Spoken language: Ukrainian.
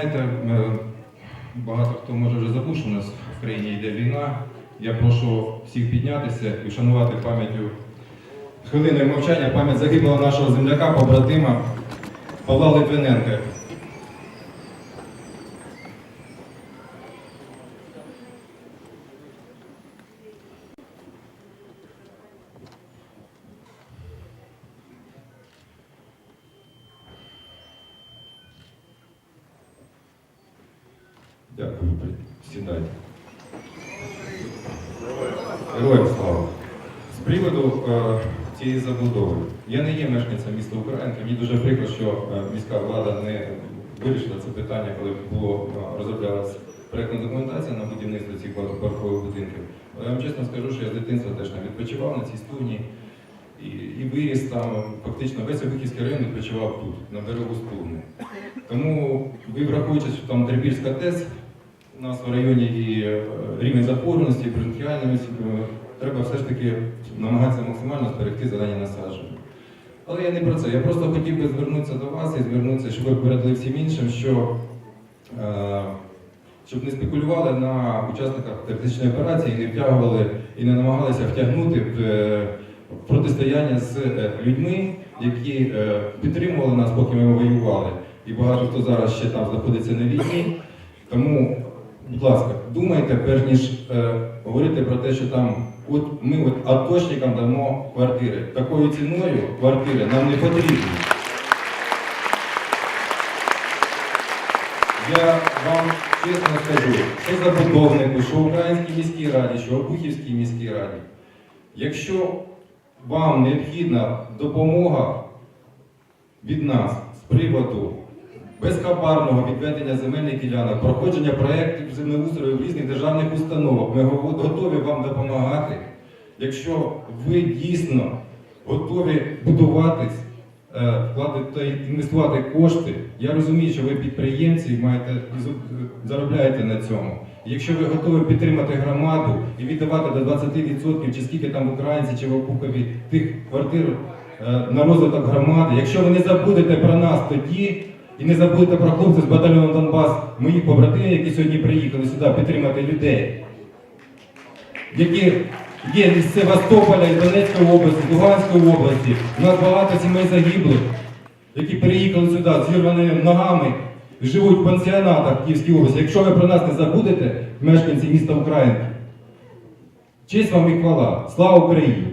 Знаєте, е, багато хто може вже забув, що у нас в країні йде війна. Я прошу всіх піднятися і вшанувати пам'яттю хвилиною мовчання пам'ять загиблого нашого земляка, побратима Павла Литвиненка. Дякую, сідайте. Героям слава. З приводу е, цієї забудови. Я не є мешканцем міста Українка. Мені дуже прикро, що е, міська влада не вирішила це питання, коли було е, розроблялася проєктна документація на будівництво цих багатоповерхових будинків. Але я вам чесно скажу, що я з дитинства теж там відпочивав на цій студні і, і виріс там. Фактично весь Обухівський район відпочивав тут, на берегу студни. Тому ви враховуючи, що там Трибірська ТЕС, у нас в районі і е, рівень захворюваності, і бронхіальності, треба все ж таки намагатися максимально зберегти зелені насадження. Але я не про це. Я просто хотів би звернутися до вас і звернутися, щоб ви передали всім іншим, що е, щоб не спекулювали на учасниках терористичної операції, не втягували і не намагалися втягнути в е, протистояння з е, людьми, які е, підтримували нас, поки ми воювали. І багато хто зараз ще там знаходиться на війні. Тому, будь ласка, думайте, перш ніж е, говорити про те, що там от ми от аточникам дамо квартири. Такою ціною квартири нам не потрібні. Я вам чесно скажу, що забудовнику, що Українській міській раді, що Обухівській міській раді. Якщо вам необхідна допомога від нас з приводу безхабарного відведення земельних ділянок, проходження проєктів землеустрою в різних державних установах, ми готові вам допомагати. Якщо ви дійсно готові будуватись, е, вкладати інвестувати кошти, я розумію, що ви підприємці і маєте заробляєте на цьому. Якщо ви готові підтримати громаду і віддавати до 20% чи скільки там українці чи в Обухові тих квартир е, на розвиток громади, якщо ви не забудете про нас тоді і не забудете про хлопців з батальйону Донбас, моїх побратимів, які сьогодні приїхали сюди підтримати людей, які є із Севастополя, із Донецької області, з Луганської області. У нас багато сімей загиблих, які переїхали сюди з зірваними ногами, живуть в пансіонатах Київській області. Якщо ви про нас не забудете, мешканці міста Українки, честь вам і хвала. Слава Україні!